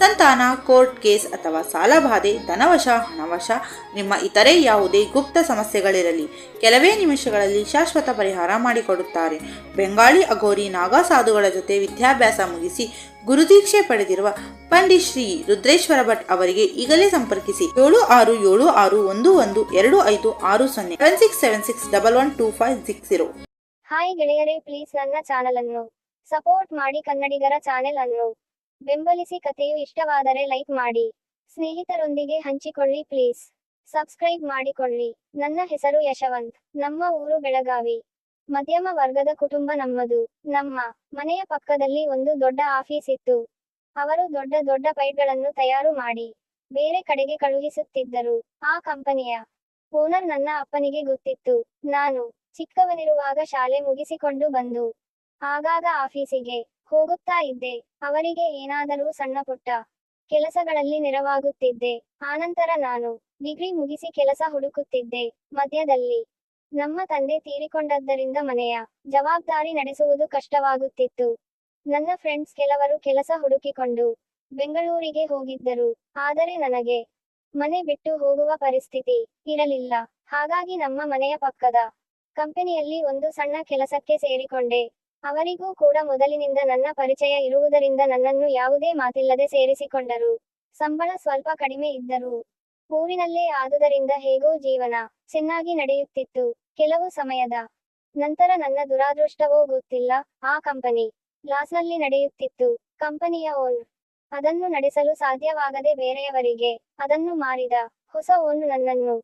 ಸಂತಾನ, court case ಅಥವಾ ಸಾಲಬಾಧೆ ಧನವಶ, ಹಣವಶ, ನಿಮ್ಮ ಇತರೆ ಯಾವುದೇ ಗುಪ್ತ ಸಮಸ್ಯೆಗಳಿರಲಿ. ಕೆಲವೇ ನಿಮಿಷಗಳಲ್ಲಿ ಶಾಶ್ವತ ಪರಿಹಾರ ಮಾಡಿಕೊಡುತ್ತಾರೆ. ಬೆಂಗಾಳಿ ಅಘೋರಿ ನಾಗಾ ಸಾಧುಗಳ ಜೊತೆ ವಿದ್ಯಾಭ್ಯಾಸ ಮುಗಿಸಿ ಗುರುದೀಕ್ಷೆ ಪಡೆದಿರುವ ಪಂಡಿತ್ ಶ್ರೀ ರುದ್ರೇಶ್ವರ ಭಟ್ ಅವರಿಗೆ ಈಗಲೇ ಸಂಪರ್ಕಿಸಿ. ಏಳು ಆರು ಏಳು ಆರು ಒಂದು ಒಂದು ಎರಡು ಐದು ಆರು ಸೊನ್ನೆ seven six seven six double one two five six zero hi ಗೆಳೆಯರೇ, ಪ್ಲೀಸ್ ನನ್ನ ಚಾನಲ್ ಅನ್ನು ಸಪೋರ್ಟ್ ಮಾಡಿ ಕನ್ನಡಿಗರ ಚಾನೆಲ್ ಅನ್ನು ಬೆಂಬಲಿಸಿ ಕಥೆಯು ಇಷ್ಟವಾದರೆ ಲೈಕ್ ಮಾಡಿ. ಸ್ನೇಹಿತರೊಂದಿಗೆ ಹಂಚಿಕೊಳ್ಳಿ ಪ್ಲೀಸ್. ಸಬ್ಸ್ಕ್ರೈಬ್ ಮಾಡಿಕೊಳ್ಳಿ. ನನ್ನ ಹೆಸರು ಯಶವಂತ್. ನಮ್ಮ ಊರು ಬೆಳಗಾವಿ. ಮಧ್ಯಮ ವರ್ಗದ ಕುಟುಂಬ ನಮ್ಮದು. ನಮ್ಮ ಮನೆಯ ಪಕ್ಕದಲ್ಲಿ ಒಂದು ದೊಡ್ಡ ಆಫೀಸ್ ಇತ್ತು. ಅವರು ದೊಡ್ಡ ದೊಡ್ಡ ಪೈಪ್ಗಳನ್ನು ತಯಾರು ಮಾಡಿ ಬೇರೆ ಕಡೆಗೆ ಕಳುಹಿಸುತ್ತಿದ್ದರು. ಆ ಕಂಪನಿಯ ಓನರ್ ನನ್ನ ಅಪ್ಪನಿಗೆ ಗೊತ್ತಿತ್ತು. ನಾನು ಚಿಕ್ಕವನಿರುವಾಗ ಶಾಲೆ ಮುಗಿಸಿಕೊಂಡು ಬಂದು, ಆಗಾಗ ಆಫೀಸಿಗೆ ಹೋಗುತ್ತಾ ಇದ್ದೆ. ಅವರಿಗೆ ಏನಾದರೂ ಸಣ್ಣ ಪುಟ್ಟ ಕೆಲಸಗಳಲ್ಲಿ ನೆರವಾಗುತ್ತಿದ್ದೆ. ಆನಂತರ ನಾನು ಡಿಗ್ರಿ ಮುಗಿಸಿ ಕೆಲಸ ಹುಡುಕುತ್ತಿದ್ದೆ. ಮಧ್ಯದಲ್ಲಿ ನಮ್ಮ ತಂದೆ ತೀರಿಕೊಂಡದ್ದರಿಂದ ಮನೆಯ ಜವಾಬ್ದಾರಿ ನಡೆಸುವುದು ಕಷ್ಟವಾಗುತ್ತಿತ್ತು. ನನ್ನ ಫ್ರೆಂಡ್ಸ್ ಕೆಲವರು ಕೆಲಸ ಹುಡುಕಿಕೊಂಡು ಬೆಂಗಳೂರಿಗೆ ಹೋಗಿದ್ದರು. ಆದರೆ ನನಗೆ ಮನೆ ಬಿಟ್ಟು ಹೋಗುವ ಪರಿಸ್ಥಿತಿ ಇರಲಿಲ್ಲ. ಹಾಗಾಗಿ ನಮ್ಮ ಮನೆಯ ಪಕ್ಕದ ಕಂಪನಿಯಲ್ಲಿ ಒಂದು ಸಣ್ಣ ಕೆಲಸಕ್ಕೆ ಸೇರಿಕೊಂಡೆ. ಅವರಿಗೂ ಕೂಡ ಮೊದಲಿನಿಂದ ನನ್ನ ಪರಿಚಯ ಇರುವುದರಿಂದ ನನ್ನನ್ನು ಯಾವುದೇ ಮಾತಿಲ್ಲದೆ ಸೇರಿಸಿಕೊಂಡರು. ಸಂಬಳ ಸ್ವಲ್ಪ ಕಡಿಮೆ ಇದ್ದರು. ಊರಿನಲ್ಲೇ ಆದುದರಿಂದ ಹೇಗೋ ಜೀವನ ಚೆನ್ನಾಗಿ ನಡೆಯುತ್ತಿತ್ತು. ಕೆಲವು ಸಮಯದ ನಂತರ ನನ್ನ ದುರಾದೃಷ್ಟವೋ ಗೊತ್ತಿಲ್ಲ. ಆ ಕಂಪನಿ ಲಾಸ್ನಲ್ಲಿ ನಡೆಯುತ್ತಿತ್ತು. ಕಂಪನಿಯ ಓನ್ ಅದನ್ನು ನಡೆಸಲು ಸಾಧ್ಯವಾಗದೆ ಬೇರೆಯವರಿಗೆ ಅದನ್ನು ಮಾರಿದ ಹೊಸ ಓನ್ ನನ್ನನ್ನು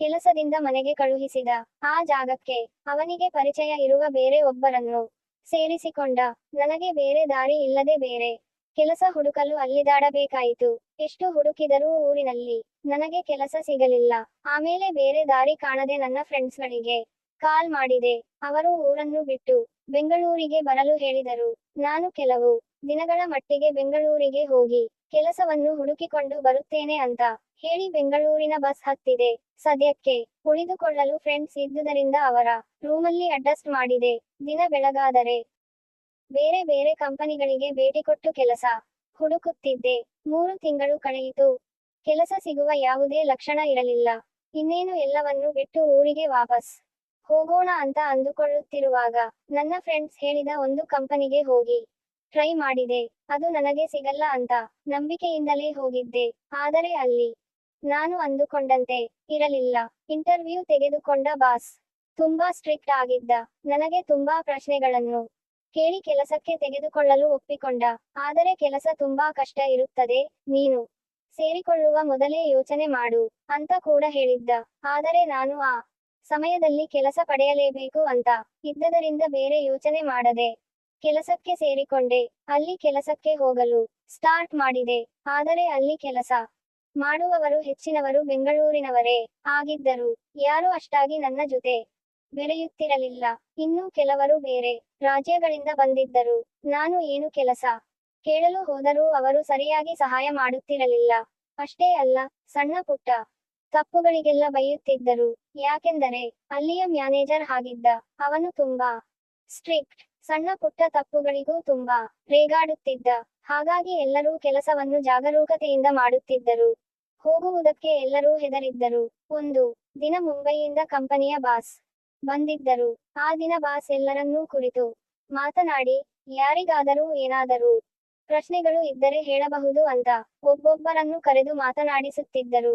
ಕೆಲಸದಿಂದ ಮನೆಗೆ ಕಳುಹಿಸಿದ. ಆ ಜಾಗಕ್ಕೆ ಅವನಿಗೆ ಪರಿಚಯ ಇರುವ ಬೇರೆ ಒಬ್ಬರನ್ನು ಸೇರಿಸಿಕೊಂಡ. ನನಗೆ ಬೇರೆ ದಾರಿ ಇಲ್ಲದೆ ಬೇರೆ ಕೆಲಸ ಹುಡುಕಲು ಅಲ್ಲಿದಾಡಬೇಕಾಯಿತು ಎಷ್ಟು ಹುಡುಕಿದರೂ ಊರಿನಲ್ಲಿ ನನಗೆ ಕೆಲಸ ಸಿಗಲಿಲ್ಲ. ಆಮೇಲೆ ಬೇರೆ ದಾರಿ ಕಾಣದೆ ನನ್ನ ಫ್ರೆಂಡ್ಸ್ಗಳಿಗೆ ಕಾಲ್ ಮಾಡಿದೆ. ಅವರು ಊರನ್ನು ಬಿಟ್ಟು ಬೆಂಗಳೂರಿಗೆ ಬರಲು ಹೇಳಿದರು. ನಾನು ಕೆಲವು ದಿನಗಳ ಮಟ್ಟಿಗೆ ಬೆಂಗಳೂರಿಗೆ ಹೋಗಿ ಕೆಲಸವನ್ನು ಹುಡುಕಿಕೊಂಡು ಬರುತ್ತೇನೆ ಅಂತ ಹೇಳಿ ಬೆಂಗಳೂರಿನ ಬಸ್ ಹತ್ತಿದೆ. ಸದ್ಯಕ್ಕೆ ಉಳಿದುಕೊಳ್ಳಲು ಫ್ರೆಂಡ್ಸ್ ಇದ್ದುದರಿಂದ ಅವರ ರೂಮಲ್ಲಿ ಅಡ್ಜಸ್ಟ್ ಮಾಡಿದೆ. ದಿನ ಬೆಳಗಾದರೆ ಬೇರೆ ಬೇರೆ ಕಂಪನಿಗಳಿಗೆ ಭೇಟಿ ಕೊಟ್ಟು ಕೆಲಸ ಹುಡುಕುತ್ತಿದ್ದೆ. ಮೂರು ತಿಂಗಳು ಕಳೆಯಿತು. ಕೆಲಸ ಸಿಗುವ ಯಾವುದೇ ಲಕ್ಷಣ ಇರಲಿಲ್ಲ. ಇನ್ನೇನು ಎಲ್ಲವನ್ನು ಬಿಟ್ಟು ಊರಿಗೆ ವಾಪಸ್ ಹೋಗೋಣ ಅಂತ ಅಂದುಕೊಳ್ಳುತ್ತಿರುವಾಗ ನನ್ನ ಫ್ರೆಂಡ್ಸ್ ಹೇಳಿದ ಒಂದು ಕಂಪನಿಗೆ ಹೋಗಿ ಟ್ರೈ ಮಾಡಿದೆ. ಅದು ನನಗೆ ಸಿಗಲ್ಲ ಅಂತ ನಂಬಿಕೆಯಿಂದಲೇ ಹೋಗಿದ್ದೆ. ಆದರೆ ಅಲ್ಲಿ ನಾನು ಅಂದುಕೊಂಡಂತೆ ಇರಲಿಲ್ಲ. ಇಂಟರ್ವ್ಯೂ ತೆಗೆದುಕೊಂಡ ಬಾಸ್. ತುಂಬಾ ಸ್ಟ್ರಿಕ್ಟ್ ಆಗಿದ್ದ. ನನಗೆ ತುಂಬಾ ಪ್ರಶ್ನೆಗಳನ್ನು ಕೇಳಿ ಕೆಲಸಕ್ಕೆ ತೆಗೆದುಕೊಳ್ಳಲು ಒಪ್ಪಿಕೊಂಡ. ಆದರೆ ಕೆಲಸ ತುಂಬಾ ಕಷ್ಟ ಇರುತ್ತದೆ, ನೀನು ಸೇರಿಕೊಳ್ಳುವ ಮೊದಲೇ ಯೋಚನೆ ಮಾಡು ಅಂತ ಕೂಡ ಹೇಳಿದ್ದ. ಆದರೆ ನಾನು ಆ ಸಮಯದಲ್ಲಿ ಕೆಲಸ ಪಡೆಯಲೇಬೇಕು ಅಂತ ಇದ್ದದರಿಂದ ಬೇರೆ ಯೋಚನೆ ಮಾಡದೆ ಕೆಲಸಕ್ಕೆ ಸೇರಿಕೊಂಡೆ. ಅಲ್ಲಿ ಕೆಲಸಕ್ಕೆ ಹೋಗಲು ಸ್ಟಾರ್ಟ್ ಮಾಡಿದೆ. ಆದರೆ ಅಲ್ಲಿ ಕೆಲಸ ಮಾಡುವವರು ಹೆಚ್ಚಿನವರು ಬೆಂಗಳೂರಿನವರೇ ಆಗಿದ್ದರು. ಯಾರು ಅಷ್ಟಾಗಿ ನನ್ನ ಜೊತೆ ಬೆರೆಯುತ್ತಿರಲಿಲ್ಲ ಇನ್ನು ಕೆಲವರು ಬೇರೆ ರಾಜ್ಯಗಳಿಂದ ಬಂದಿದ್ದರು. ನಾನು ಏನು ಕೆಲಸ ಕೇಳಲು ಹೋದರೂ ಅವರು ಸರಿಯಾಗಿ ಸಹಾಯ ಮಾಡುತ್ತಿರಲಿಲ್ಲ. ಅಷ್ಟೇ ಅಲ್ಲ, ಸಣ್ಣ ಪುಟ್ಟ ತಪ್ಪುಗಳಿಗೆಲ್ಲ ಬೈಯುತ್ತಿದ್ದರು. ಯಾಕೆಂದರೆ, ಅಲ್ಲಿಯ ಮ್ಯಾನೇಜರ್ ಆಗಿದ್ದ ಅವನು ತುಂಬಾ ಸ್ಟ್ರಿಕ್ಟ್, ಸಣ್ಣ ಪುಟ್ಟ ತಪ್ಪುಗಳಿಗೂ ತುಂಬಾ ರೇಗಾಡುತ್ತಿದ್ದ. ಹಾಗಾಗಿ ಎಲ್ಲರೂ ಕೆಲಸವನ್ನು ಜಾಗರೂಕತೆಯಿಂದ ಮಾಡುತ್ತಿದ್ದರು. ಹೋಗುವುದಕ್ಕೆ ಎಲ್ಲರೂ ಹೆದರಿದ್ದರು. ಒಂದು ದಿನ ಮುಂಬೈಯಿಂದ ಕಂಪನಿಯ ಬಾಸ್ ಬಂದಿದ್ದರು. ಆ ದಿನ ಬಾಸ್ ಎಲ್ಲರನ್ನೂ ಕುರಿತು ಮಾತನಾಡಿ, ಯಾರಿಗಾದರೂ ಏನಾದರೂ ಪ್ರಶ್ನೆಗಳು ಇದ್ದರೆ ಹೇಳಬಹುದು ಅಂತ ಒಬ್ಬೊಬ್ಬರನ್ನು ಕರೆದು ಮಾತನಾಡಿಸುತ್ತಿದ್ದರು.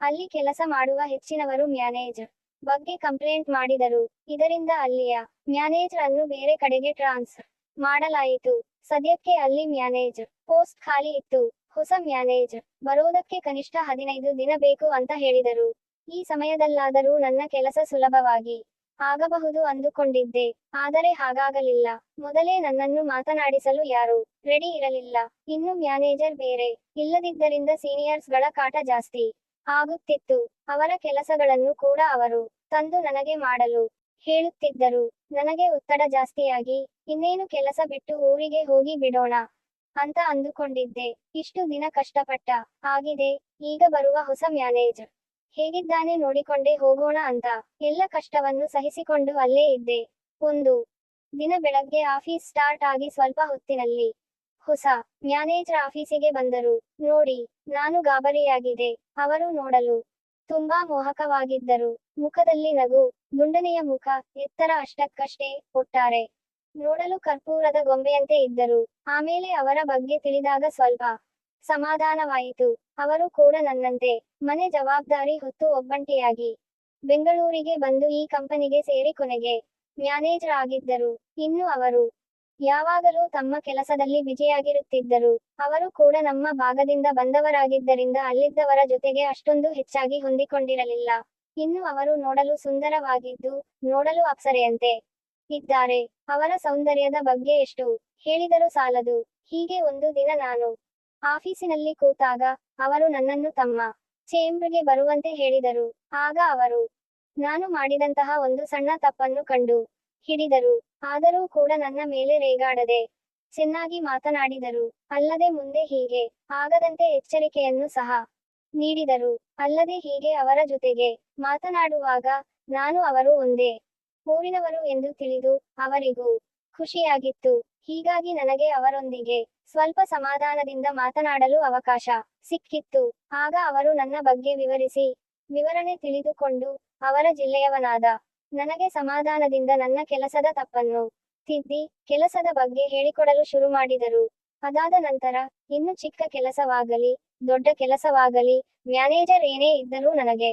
ಅಲ್ಲಿ ಕೆಲಸ ಮಾಡುವ ಹೆಚ್ಚಿನವರು ಮ್ಯಾನೇಜ್ ಬಗ್ಗೆ ಕಂಪ್ಲೇಂಟ್ ಮಾಡಿದರು. ಇದರಿಂದ ಅಲ್ಲಿಯ ಮ್ಯಾನೇಜರ್ ಅನ್ನು ಬೇರೆ ಕಡೆಗೆ ಟ್ರಾನ್ಸ್ ಮಾಡಲಾಯಿತು. ಸದ್ಯಕ್ಕೆ ಅಲ್ಲಿ ಮ್ಯಾನೇಜ್ ಪೋಸ್ಟ್ ಖಾಲಿ ಇತ್ತು. ಹೊಸ ಮ್ಯಾನೇಜ್ ಬರೋದಕ್ಕೆ ಕನಿಷ್ಠ ಹದಿನೈದು ದಿನ ಬೇಕು ಅಂತ ಹೇಳಿದರು. ಈ ಸಮಯದಲ್ಲಾದರೂ ನನ್ನ ಕೆಲಸ ಸುಲಭವಾಗಿ ಆಗಬಹುದು ಅಂದುಕೊಂಡಿದ್ದೆ. ಆದರೆ ಹಾಗಾಗಲಿಲ್ಲ. ಮೊದಲೇ ನನ್ನನ್ನು ಮಾತನಾಡಿಸಲು ಯಾರು ರೆಡಿ ಇರಲಿಲ್ಲ. ಇನ್ನು ಮ್ಯಾನೇಜರ್ ಬೇರೆ ಇಲ್ಲದಿದ್ದರಿಂದ ಸೀನಿಯರ್ಸ್ಗಳ ಕಾಟ ಜಾಸ್ತಿ ಆಗುತ್ತಿತ್ತು. ಅವರ ಕೆಲಸಗಳನ್ನು ಕೂಡ ಅವರು ತಂದು ನನಗೆ ಮಾಡಲು ಹೇಳುತ್ತಿದ್ದರು. ನನಗೆ ಒತ್ತಡ ಜಾಸ್ತಿಯಾಗಿ ಇನ್ನೇನು ಕೆಲಸ ಬಿಟ್ಟು ಊರಿಗೆ ಹೋಗಿ ಬಿಡೋಣ ಅಂತ ಅಂದುಕೊಂಡಿದ್ದೆ. ಇಷ್ಟು ದಿನ ಕಷ್ಟಪಟ್ಟ. ಆಗಿದೆ, ಈಗ ಬರುವ ಹೊಸ ಮ್ಯಾನೇಜರ್. ಹೇಗಿದ್ದಾನೆ ನೋಡಿಕೊಂಡೇ ಹೋಗೋಣ ಅಂತ. ಎಲ್ಲ ಕಷ್ಟವನ್ನು ಸಹಿಸಿಕೊಂಡು ಅಲ್ಲೇ ಇದ್ದೆ. ಒಂದು ದಿನ ಬೆಳಗ್ಗೆ ಆಫೀಸ್ ಸ್ಟಾರ್ಟ್ ಆಗಿ ಸ್ವಲ್ಪ ಹೊತ್ತಿನಲ್ಲಿ ಹೊಸ ಮ್ಯಾನೇಜರ್ ಆಫೀಸಿಗೆ ಬಂದರು. ನೋಡಿ, ನಾನು ಗಾಬರಿಯಾಗಿದೆ. ಅವರು ನೋಡಲು ತುಂಬಾ ಮೋಹಕವಾಗಿದ್ದರು. ಮುಖದಲ್ಲಿ ನಗು, ದುಂಡನೆಯ ಮುಖ, ಎತ್ತರ ಅಷ್ಟಕ್ಕಷ್ಟೇ ಒಟ್ಟಾರೆ. ನೋಡಲು ಕರ್ಪೂರದ ಗೊಂಬೆಯಂತೆ ಇದ್ದರು. ಆಮೇಲೆ ಅವರ ಬಗ್ಗೆ ತಿಳಿದಾಗ ಸ್ವಲ್ಪ ಸಮಾಧಾನವಾಯಿತು. ಅವರು ಕೂಡ ನನ್ನಂತೆ. ಮನೆ ಜವಾಬ್ದಾರಿ ಹೊತ್ತು ಒಬ್ಬಂಟಿಯಾಗಿ ಬೆಂಗಳೂರಿಗೆ ಬಂದು ಈ ಕಂಪನಿಗೆ ಸೇರಿ ಕೊನೆಗೆ ಮ್ಯಾನೇಜರ್ ಆಗಿದ್ದರು. ಇನ್ನು ಅವರು ಯಾವಾಗಲೂ ತಮ್ಮ ಕೆಲಸದಲ್ಲಿ ಬಿಜಿಯಾಗಿರುತ್ತಿದ್ದರು. ಅವರು ಕೂಡ ನಮ್ಮ ಭಾಗದಿಂದ ಬಂದವರಾಗಿದ್ದರಿಂದ ಅಲ್ಲಿದ್ದವರ ಜೊತೆಗೆ ಅಷ್ಟೊಂದು ಹೆಚ್ಚಾಗಿ ಹೊಂದಿಕೊಂಡಿರಲಿಲ್ಲ. ಇನ್ನು ಅವರು ನೋಡಲು ಸುಂದರವಾಗಿದ್ದು ನೋಡಲು ಅಪ್ಸರೆಯಂತೆ. ಇದ್ದಾರೆ. ಅವರ ಸೌಂದರ್ಯದ ಬಗ್ಗೆ ಎಷ್ಟು ಹೇಳಿದರೂ ಸಾಲದು. ಹೀಗೆ ಒಂದು ದಿನ ನಾನು ಆಫೀಸಿನಲ್ಲಿ ಕೂತಾಗ ಅವರು ನನ್ನನ್ನು ತಮ್ಮ ಚೇಂಬ್ರಿಗೆ ಬರುವಂತೆ ಹೇಳಿದರು. ಆಗ ಅವರು ನಾನು ಮಾಡಿದಂತಹ ಒಂದು ಸಣ್ಣ ತಪ್ಪನ್ನು ಕಂಡು ಹಿಡಿದರು. ಆದರೂ ಕೂಡ ನನ್ನ ಮೇಲೆ ರೇಗಾಡದೆ ಚೆನ್ನಾಗಿ ಮಾತನಾಡಿದರು. ಅಲ್ಲದೆ ಮುಂದೆ ಹೀಗೆ ಆಗದಂತೆ ಎಚ್ಚರಿಕೆಯನ್ನು ಸಹ ನೀಡಿದರು. ಅಲ್ಲದೆ ಹೀಗೆ ಅವರ ಜೊತೆಗೆ ಮಾತನಾಡುವಾಗ ನಾನು ಅವರು ಒಂದೇ ಊರಿನವರು ಎಂದು ತಿಳಿದು ಅವರಿಗೂ ಖುಷಿಯಾಗಿತ್ತು. ಹೀಗಾಗಿ ನನಗೆ ಅವರೊಂದಿಗೆ ಸ್ವಲ್ಪ ಸಮಾಧಾನದಿಂದ ಮಾತನಾಡಲು ಅವಕಾಶ ಸಿಕ್ಕಿತ್ತು. ಆಗ ಅವರು ನನ್ನ ಬಗ್ಗೆ ವಿವರಿಸಿ, ವಿವರಣೆ ತಿಳಿದುಕೊಂಡು ಅವರ ಜಿಲ್ಲೆಯವನಾದ ನನಗೆ ಸಮಾಧಾನದಿಂದ ನನ್ನ ಕೆಲಸದ ತಪ್ಪನ್ನು ತಿದ್ದಿ, ಕೆಲಸದ ಬಗ್ಗೆ ಹೇಳಿಕೊಡಲು ಶುರು ಮಾಡಿದರು. ಅದಾದ ನಂತರ ಇನ್ನು ಚಿಕ್ಕ ಕೆಲಸವಾಗಲಿ, ದೊಡ್ಡ ಕೆಲಸವಾಗಲಿ ಮ್ಯಾನೇಜರ್ ಏನೇ ಇದ್ದರೂ ನನಗೆ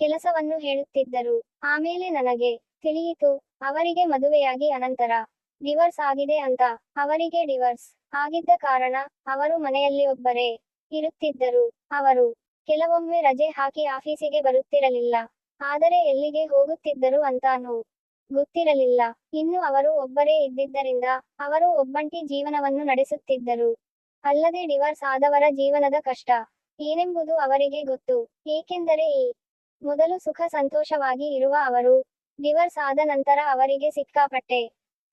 ಕೆಲಸವನ್ನು ಹೇಳುತ್ತಿದ್ದರು. ಆಮೇಲೆ ನನಗೆ ತಿಳಿಯಿತು. ಅವರಿಗೆ ಮದುವೆಯಾಗಿ ಅನಂತರ ಡಿವರ್ಸ್ ಆಗಿದೆ ಅಂತ. ಅವರಿಗೆ ಡಿವರ್ಸ್ ಆಗಿದ್ದ ಕಾರಣ ಅವರು ಮನೆಯಲ್ಲಿ ಒಬ್ಬರೇ ಇರುತ್ತಿದ್ದರು. ಅವರು ಕೆಲವೊಮ್ಮೆ ರಜೆ ಹಾಕಿ ಆಫೀಸಿಗೆ ಬರುತ್ತಿರಲಿಲ್ಲ. ಆದರೆ ಎಲ್ಲಿಗೆ ಹೋಗುತ್ತಿದ್ದರು ಅಂತಾನೂ ಗೊತ್ತಿರಲಿಲ್ಲ. ಇನ್ನು ಅವರು ಒಬ್ಬರೇ ಇದ್ದಿದ್ದರಿಂದ ಅವರು ಒಬ್ಬಂಟಿ ಜೀವನವನ್ನು ನಡೆಸುತ್ತಿದ್ದರು. ಅಲ್ಲದೆ ಡಿವರ್ಸ್ ಆದವರ ಜೀವನದ ಕಷ್ಟ ಏನೆಂಬುದು ಅವರಿಗೆ ಗೊತ್ತು. ಏಕೆಂದರೆ ಈ ಮೊದಲು ಸುಖ ಸಂತೋಷವಾಗಿ ಇರುವ ಅವರು ಡಿವರ್ಸ್ ಆದ ನಂತರ ಅವರಿಗೆ ಸಿಕ್ಕಾಪಟ್ಟೆ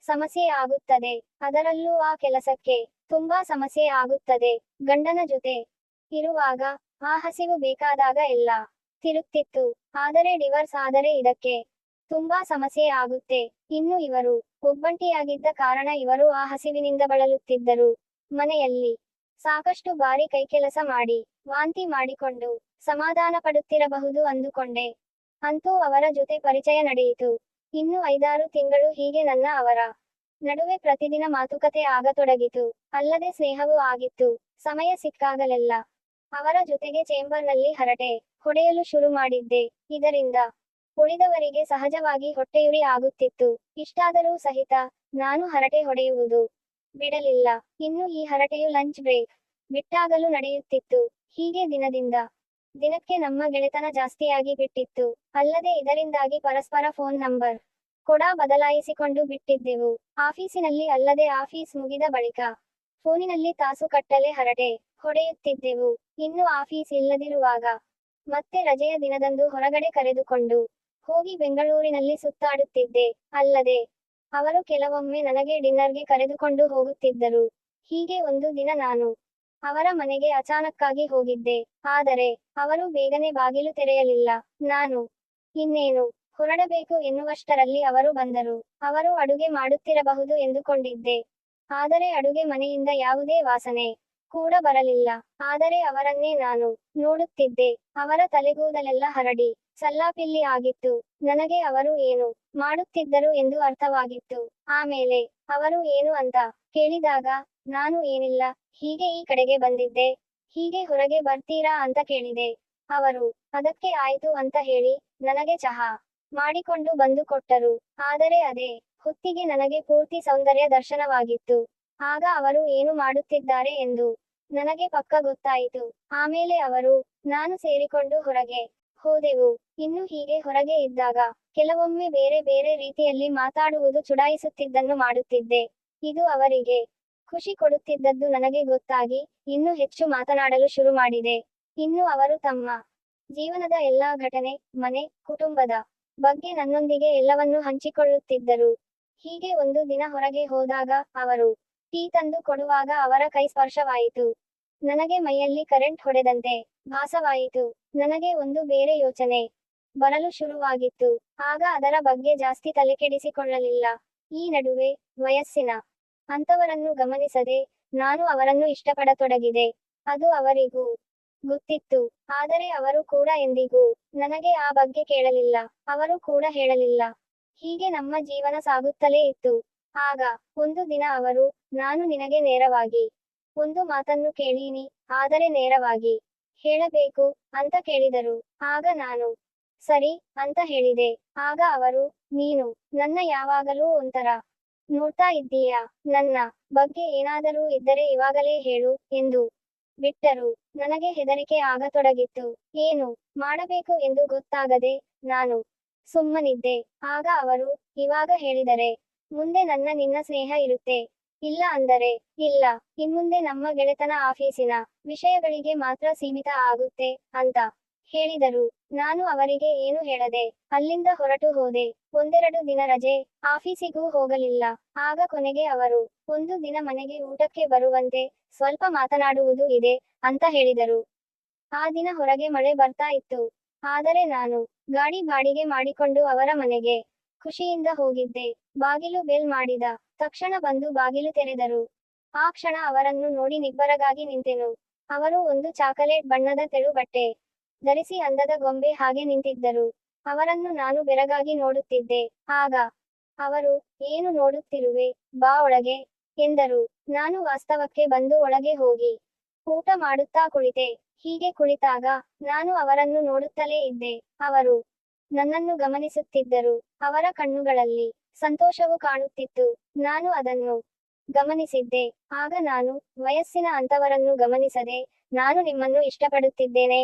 ಸಮಸ್ಯೆ ಆಗುತ್ತದೆ. ಅದರಲ್ಲೂ ಆ ಕೆಲಸಕ್ಕೆ ತುಂಬಾ ಸಮಸ್ಯೆ ಆಗುತ್ತದೆ. ಗಂಡನ ಜೊತೆ ಇರುವಾಗ ಆ ಹಸಿವು ಬೇಕಾದಾಗ ಎಲ್ಲ ತಿರುತ್ತಿತ್ತು ಆದರೆ ಡಿವರ್ಸ್ ಆದರೆ ಇದಕ್ಕೆ ತುಂಬಾ ಸಮಸ್ಯೆ ಆಗುತ್ತೆ. ಇನ್ನು ಇವರು ಒಬ್ಬಂಟಿಯಾಗಿದ್ದ ಕಾರಣ ಇವರು ಆ ಹಸಿವಿನಿಂದ ಬಳಲುತ್ತಿದ್ದರು. ಮನೆಯಲ್ಲಿ ಸಾಕಷ್ಟು ಬಾರಿ ಕೈಕೆಲಸ ಮಾಡಿ, ವಾಂತಿ ಮಾಡಿಕೊಂಡು ಸಮಾಧಾನ ಪಡುತ್ತಿರಬಹುದು ಅಂದುಕೊಂಡೆ. ಅಂತೂ ಅವರ ಜೊತೆ ಪರಿಚಯ ನಡೆಯಿತು. ಇನ್ನು ಐದಾರು ತಿಂಗಳು ಹೀಗೆ ನನ್ನ ಅವರ ನಡುವೆ ಪ್ರತಿದಿನ ಮಾತುಕತೆ ಆಗತೊಡಗಿತು. ಅಲ್ಲದೆ ಸ್ನೇಹವೂ ಆಗಿತ್ತು. ಸಮಯ ಸಿಕ್ಕಾಗಲೆಲ್ಲ ಅವರ ಜೊತೆಗೆ ಚೇಂಬರ್ನಲ್ಲಿ ಹರಟೆ ಹೊಡೆಯಲು ಶುರು ಮಾಡಿದ್ದೆ. ಇದರಿಂದ ಉಳಿದವರಿಗೆ ಸಹಜವಾಗಿ ಹೊಟ್ಟೆಯುರಿ ಆಗುತ್ತಿತ್ತು. ಇಷ್ಟಾದರೂ ಸಹಿತ ನಾನು ಹರಟೆ ಹೊಡೆಯುವುದು ಬಿಡಲಿಲ್ಲ. ಇನ್ನು ಈ ಹರಟೆಯು ಲಂಚ್ ಬ್ರೇಕ್ ಬಿಟ್ಟಾಗಲೂ ನಡೆಯುತ್ತಿತ್ತು. ಹೀಗೆ ದಿನದಿಂದ ದಿನಕ್ಕೆ ನಮ್ಮ ಗೆಳೆತನ ಜಾಸ್ತಿಯಾಗಿ ಬಿಟ್ಟಿತ್ತು. ಅಲ್ಲದೆ ಇದರಿಂದಾಗಿ ಪರಸ್ಪರ ಫೋನ್ ನಂಬರ್ ಕೂಡ ಬದಲಾಯಿಸಿಕೊಂಡು ಬಿಟ್ಟಿದ್ದೆವು. ಆಫೀಸಿನಲ್ಲಿ ಅಲ್ಲದೆ ಆಫೀಸ್ ಮುಗಿದ ಬಳಿಕ ಫೋನಿನಲ್ಲಿ ತಾಸು ಕಟ್ಟಲೆ ಹರಟೆ ಹೊಡೆಯುತ್ತಿದ್ದೆವು. ಇನ್ನು ಆಫೀಸ್ ಇಲ್ಲದಿರುವಾಗ ಮತ್ತೆ ರಜೆಯ ದಿನದಂದು ಹೊರಗಡೆ ಕರೆದುಕೊಂಡು ಹೋಗಿ ಬೆಂಗಳೂರಿನಲ್ಲಿ ಸುತ್ತಾಡುತ್ತಿದ್ದೆ. ಅಲ್ಲದೆ ಅವರು ಕೆಲವೊಮ್ಮೆ ನನಗೆ ಡಿನ್ನರ್ಗೆ ಕರೆದುಕೊಂಡು ಹೋಗುತ್ತಿದ್ದರು. ಹೀಗೆ ಒಂದು ದಿನ ನಾನು ಅವರ ಮನೆಗೆ ಅಚಾನಕ್ಕಾಗಿ ಹೋಗಿದ್ದೆ. ಆದರೆ, ಅವರು ಬೇಗನೆ ಬಾಗಿಲು ತೆರೆಯಲಿಲ್ಲ. ನಾನು, ಇನ್ನೇನು, ಹೊರಡಬೇಕು ಎನ್ನುವಷ್ಟರಲ್ಲಿ ಅವರು ಬಂದರು. ಅವರು ಅಡುಗೆ ಮಾಡುತ್ತಿರಬಹುದು ಎಂದುಕೊಂಡಿದ್ದೆ. ಆದರೆ ಅಡುಗೆ ಮನೆಯಿಂದ ಯಾವುದೇ ವಾಸನೆ ಕೂಡ ಬರಲಿಲ್ಲ. ಆದರೆ ಅವರನ್ನೇ ನಾನು ನೋಡುತ್ತಿದ್ದೆ. ಅವರ ತಲೆಗೂದಲೆಲ್ಲ ಹರಡಿ, ಸಲ್ಲಾಪಿಲ್ಲಿ ಆಗಿತ್ತು. ನನಗೆ ಅವರು ಏನು ಮಾಡುತ್ತಿದ್ದರು ಎಂದು ಅರ್ಥವಾಗಿತ್ತು. ಆಮೇಲೆ ಅವರು ಏನು ಅಂತ ಕೇಳಿದಾಗ ನಾನು ಏನಿಲ್ಲ, ಹೀಗೆ ಈ ಕಡೆಗೆ ಬಂದಿದ್ದೆ, ಹೀಗೆ ಹೊರಗೆ ಬರ್ತೀರಾ ಅಂತ ಕೇಳಿದೆ. ಅವರು, ಅದಕ್ಕೆ ಆಯ್ತು ಅಂತ ಹೇಳಿ, ನನಗೆ ಚಹಾ ಮಾಡಿಕೊಂಡು ಬಂದು ಕೊಟ್ಟರು. ಆದರೆ ಅದೇ, ಹೊತ್ತಿಗೆ ನನಗೆ ಪೂರ್ತಿ ಸೌಂದರ್ಯ ದರ್ಶನವಾಗಿತ್ತು. ಆಗ ಅವರು ಏನು ಮಾಡುತ್ತಿದ್ದಾರೆ ಎಂದು ನನಗೆ ಪಕ್ಕ ಗೊತ್ತಾಯಿತು. ಆಮೇಲೆ ಅವರು, ನಾನು ಸೇರಿಕೊಂಡು ಹೊರಗೆ ಹೋದೆವು. ಇನ್ನು ಹೀಗೆ ಹೊರಗೆ ಇದ್ದಾಗ, ಕೆಲವೊಮ್ಮೆ ಬೇರೆ ಬೇರೆ ರೀತಿಯಲ್ಲಿ ಮಾತಾಡುವುದು ಚುಡಾಯಿಸುತ್ತಿದ್ದನ್ನು ಮಾಡುತ್ತಿದ್ದೆ. ಇದು ಅವರಿಗೆ ಖುಷಿ ಕೊಡುತ್ತಿದ್ದದ್ದು ನನಗೆ ಗೊತ್ತಾಗಿ ಇನ್ನು ಹೆಚ್ಚು ಮಾತನಾಡಲು ಶುರು ಮಾಡಿದೆ. ಇನ್ನು ಅವರು ತಮ್ಮ ಜೀವನದ ಎಲ್ಲಾ ಘಟನೆ, ಮನೆ, ಕುಟುಂಬದ ಬಗ್ಗೆ ನನ್ನೊಂದಿಗೆ ಎಲ್ಲವನ್ನೂ ಹಂಚಿಕೊಳ್ಳುತ್ತಿದ್ದರು. ಹೀಗೆ ಒಂದು ದಿನ ಹೊರಗೆ ಹೋದಾಗ ಅವರು ಟೀ ತಂದು ಕೊಡುವಾಗ ಅವರ ಕೈ ಸ್ಪರ್ಶವಾಯಿತು. ನನಗೆ ಮೈಯಲ್ಲಿ ಕರೆಂಟ್ ಹೊಡೆದಂತೆ ಭಾಸವಾಯಿತು. ನನಗೆ ಒಂದು ಬೇರೆ ಯೋಚನೆ ಬರಲು ಶುರುವಾಗಿತ್ತು. ಆಗ ಅದರ ಬಗ್ಗೆ ಜಾಸ್ತಿ ತಲೆಕೆಡಿಸಿಕೊಳ್ಳಲಿಲ್ಲ. ಈ ನಡುವೆ ವಯಸ್ಸಿನ ಅಂತವರನ್ನು ಗಮನಿಸದೆ ನಾನು ಅವರನ್ನು ಇಷ್ಟಪಡತೊಡಗಿದೆ. ಅದು ಅವರಿಗೂ ಗೊತ್ತಿತ್ತು. ಆದರೆ ಅವರು ಕೂಡ ಎಂದಿಗೂ ನನಗೆ ಆ ಬಗ್ಗೆ ಕೇಳಲಿಲ್ಲ. ಅವರು ಕೂಡ ಹೇಳಲಿಲ್ಲ. ಹೀಗೆ ನಮ್ಮ ಜೀವನ ಸಾಗುತ್ತಲೇ ಇತ್ತು. ಆಗ ಒಂದು ದಿನ ಅವರು, ನಾನು ನಿನಗೆ ನೇರವಾಗಿ ಒಂದು ಮಾತನ್ನು ಕೇಳೀನಿ, ಆದರೆ ನೇರವಾಗಿ ಹೇಳಬೇಕು ಅಂತ ಕೇಳಿದರು. ಆಗ ನಾನು, ಸರಿ ಅಂತ ಹೇಳಿದೆ. ಆಗ ಅವರು, ನೀನು ನನ್ನ ಯಾವಾಗಲೂ ಒಂಥರ ನೋಡ್ತಾ ಇದ್ದೀಯಾ? ನನ್ನ ಬಗ್ಗೆ ಏನಾದರೂ ಇದ್ದರೆ ಇವಾಗಲೇ ಹೇಳು ಎಂದು ಬಿಟ್ಟರು. ನನಗೆ ಹೆದರಿಕೆ ಆಗತೊಡಗಿತ್ತು. ಏನು ಮಾಡಬೇಕು ಎಂದು ಗೊತ್ತಾಗದೆ ನಾನು ಸುಮ್ಮನಿದ್ದೆ. ಆಗ ಅವರು ಇವಾಗ ಹೇಳಿದರೆ, ಮುಂದೆ ನನ್ನ ನಿನ್ನ ಸ್ನೇಹ ಇರುತ್ತೆ. ಇಲ್ಲ ಅಂದರೆ, ಇಲ್ಲ. ಇನ್ಮುಂದೆ ನಮ್ಮ ಗೆಳೆತನ ಆಫೀಸಿನ ವಿಷಯಗಳಿಗೆ ಮಾತ್ರ ಸೀಮಿತ ಆಗುತ್ತೆ ಅಂತ ಹೇಳಿದರು. ನಾನು ಅವರಿಗೆ ಏನು ಹೇಳದೆ, ಅಲ್ಲಿಂದ ಹೊರಟು ಹೋದೆ. ಒಂದೆರಡು ದಿನ ರಜೆ, ಆಫೀಸಿಗೂ ಹೋಗಲಿಲ್ಲ. ಆಗ ಕೊನೆಗೆ ಅವರು, ಒಂದು ದಿನ ಮನೆಗೆ ಊಟಕ್ಕೆ ಬರುವಂತೆ ಸ್ವಲ್ಪ ಮಾತನಾಡುವುದು ಇದೆ ಅಂತ ಹೇಳಿದರು. ಆ ದಿನ ಹೊರಗೆ ಮಳೆ ಬರ್ತಾ ಇತ್ತು. ಆದರೆ ನಾನು ಗಾಡಿ ಬಾಡಿಗೆ ಮಾಡಿಕೊಂಡು ಅವರ ಮನೆಗೆ ಖುಷಿಯಿಂದ ಹೋಗಿದ್ದೆ. ಬಾಗಿಲು ಬೆಲ್ ಮಾಡಿದ ತಕ್ಷಣ ಬಂದು ಬಾಗಿಲು ತೆರೆದರು. ಆ ಕ್ಷಣ ಅವರನ್ನು ನೋಡಿ ನಿಬ್ಬರಗಾಗಿ ನಿಂತೆನು. ಅವರು ಒಂದು ಚಾಕಲೇಟ್ ಬಣ್ಣದ ತೆಳು ಬಟ್ಟೆ ಧರಿಸಿ ಅಂದದ ಗೊಂಬೆ ಹಾಗೆ ನಿಂತಿದ್ದರು. ಅವರನ್ನು ನಾನು ಬೆರಗಾಗಿ ನೋಡುತ್ತಿದ್ದೆ. ಆಗ ಅವರು, ಏನು ನೋಡುತ್ತಿರುವೆ? ಬಾ ಒಳಗೆ, ಎಂದರು. ನಾನು ವಾಸ್ತವಕ್ಕೆ ಬಂದು ಒಳಗೆ ಹೋಗಿ ಊಟ ಮಾಡುತ್ತಾ ಕುಳಿತೆ. ಹೀಗೆ ಕುಳಿತಾಗ ನಾನು ಅವರನ್ನು ನೋಡುತ್ತಲೇ ಇದ್ದೆ. ಅವರು ನನ್ನನ್ನು ಗಮನಿಸುತ್ತಿದ್ದರು. ಅವರ ಕಣ್ಣುಗಳಲ್ಲಿ ಸಂತೋಷವು ಕಾಣುತ್ತಿತ್ತು. ನಾನು ಅದನ್ನು ಗಮನಿಸಿದ್ದೆ. ಆಗ ನಾನು ವಯಸ್ಸಿನ ಅಂತವರನ್ನು ಗಮನಿಸದೆ, ನಾನು ನಿಮ್ಮನ್ನು ಇಷ್ಟಪಡುತ್ತಿದ್ದೇನೆ.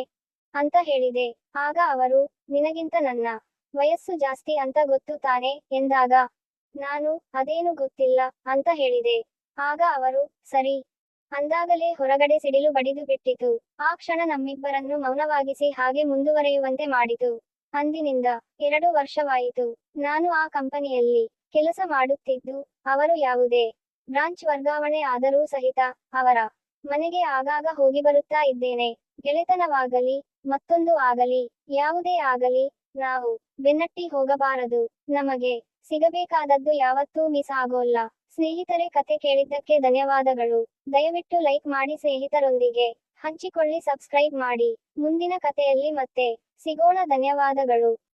ಅಂತ ಹೇಳಿದೆ. ಆಗ ಅವರು, ನಿನಗಿಂತ ನನ್ನ ವಯಸ್ಸು ಜಾಸ್ತಿ ಅಂತ ಗೊತ್ತು ತಾನೆ? ಎಂದಾಗ, ನಾನು ಅದೇನು ಗೊತ್ತಿಲ್ಲ ಅಂತ ಹೇಳಿದೆ. ಆಗ ಅವರು, ಸರಿ. ಅಂದಾಗಲೇ ಹೊರಗಡೆ ಸಿಡಿಲು ಬಡಿದು ಬಿಟ್ಟಿತು. ಆ ಕ್ಷಣ ನಮ್ಮಿಬ್ಬರನ್ನು ಮೌನವಾಗಿಸಿ ಹಾಗೆ ಮುಂದುವರೆಯುವಂತೆ ಮಾಡಿತು. ಅಂದಿನಿಂದ ಎರಡು ವರ್ಷವಾಯಿತು. ನಾನು ಆ ಕಂಪನಿಯಲ್ಲಿ ಕೆಲಸ ಮಾಡುತ್ತಿದ್ದು ಅವರು ಯಾವುದೇ ಬ್ರಾಂಚ್ ವರ್ಗಾವಣೆ ಆದರೂ ಸಹಿತ ಅವರ ಮನೆಗೆ ಆಗಾಗ ಹೋಗಿ ಬರುತ್ತಾ ಇದ್ದೇನೆ. ಗೆಳೆತನವಾಗಲಿ ಮತ್ತೊಂದು ಆಗಲಿ, ಯಾವುದೇ ಆಗಲಿ, ನಾವು ಬೆನ್ನಟ್ಟಿ ಹೋಗಬಾರದು. ನಮಗೆ ಸಿಗಬೇಕಾದದ್ದು ಯಾವತ್ತೂ ಮಿಸ್ ಆಗೋಲ್ಲ. ಸ್ನೇಹಿತರೆ, ಕತೆ ಕೇಳಿದ್ದಕ್ಕೆ ಧನ್ಯವಾದಗಳು. ದಯವಿಟ್ಟು ಲೈಕ್ ಮಾಡಿ ಸ್ನೇಹಿತರೊಂದಿಗೆ ಹಂಚಿಕೊಳ್ಳಿ, ಸಬ್ಸ್ಕ್ರೈಬ್ ಮಾಡಿ. ಮುಂದಿನ ಕಥೆಯಲ್ಲಿ ಮತ್ತೆ ಸಿಗೋಣ, ಧನ್ಯವಾದಗಳು.